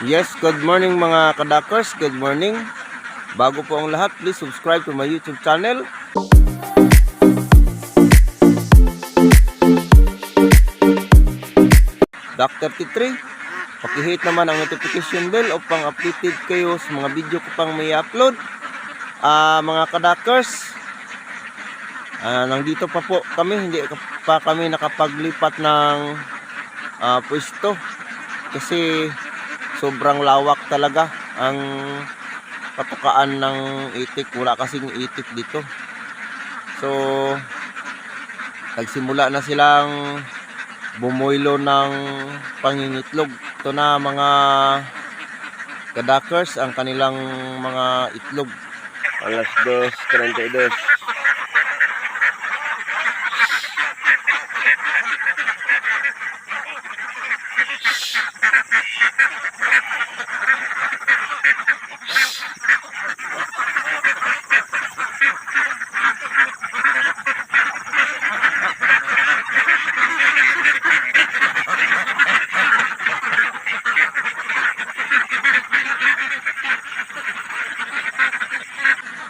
Yes, good morning mga kadakers. Good morning. Bago po ang lahat, please subscribe to my YouTube channel. Dr. T3, pakihit naman ang notification bell upang updated kayo sa mga video ko pang may upload. Ah, mga kadakers, ah, nandito pa po kami, hindi pa kami nakapaglipat ng ah, pwesto kasi sobrang lawak talaga ang patukaan ng itik. Wala kasing itik dito. So nagsimula na silang bumuilo ng pangingitlog. Ito na mga kadakers ang kanilang mga itlog. Alas 2.32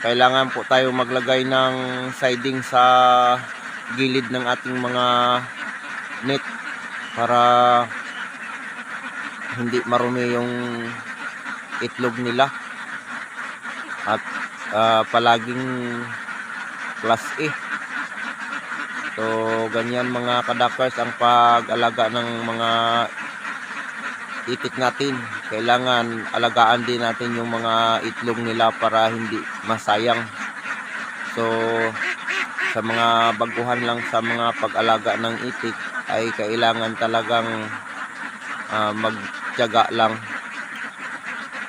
kailangan po tayo maglagay ng siding sa gilid ng ating mga net para hindi marumi yung itlog nila. At ah, palaging plus A. So ganyan mga kadakers ang pag-alaga ng mga itik natin. Kailangan alagaan din natin yung mga itlog nila para hindi masayang. So sa mga baguhan lang sa mga pag-alaga ng itik ay kailangan talagang ah, magtiyaga lang.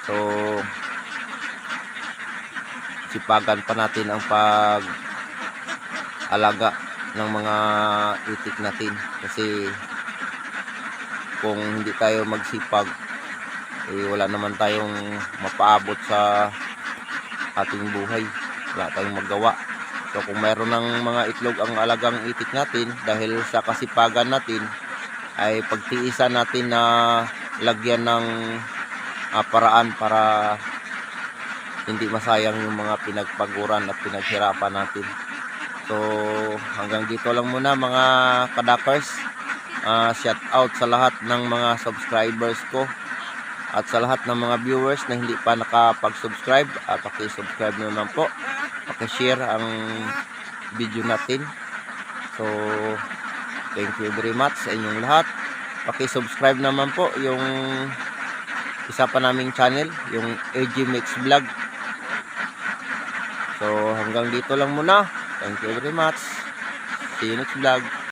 So sipagan pa natin ang pag alaga ng mga itik natin kasi kung hindi tayo magsipag eh wala naman tayong mapaabot sa ating buhay. Wala tayong magawa. So kung mayroon ng mga itlog ang alagang itik natin dahil sa kasipagan natin ay pagtiisan natin na lagyan ng ah, paraan para hindi masayang yung mga pinagpaguran at pinaghirapan natin. So hanggang dito lang muna mga kadakers Ah, shout out sa lahat ng mga subscribers ko at sa lahat ng mga viewers na hindi pa nakapag-subscribe at paki-subscribe nyo naman po. Paki-share ang video natin. So thank you very much sa inyong lahat. Paki-subscribe naman po yung isa pa naming channel yung AG Mix Vlog. So hanggang dito lang muna. Thank you very much. See you next vlog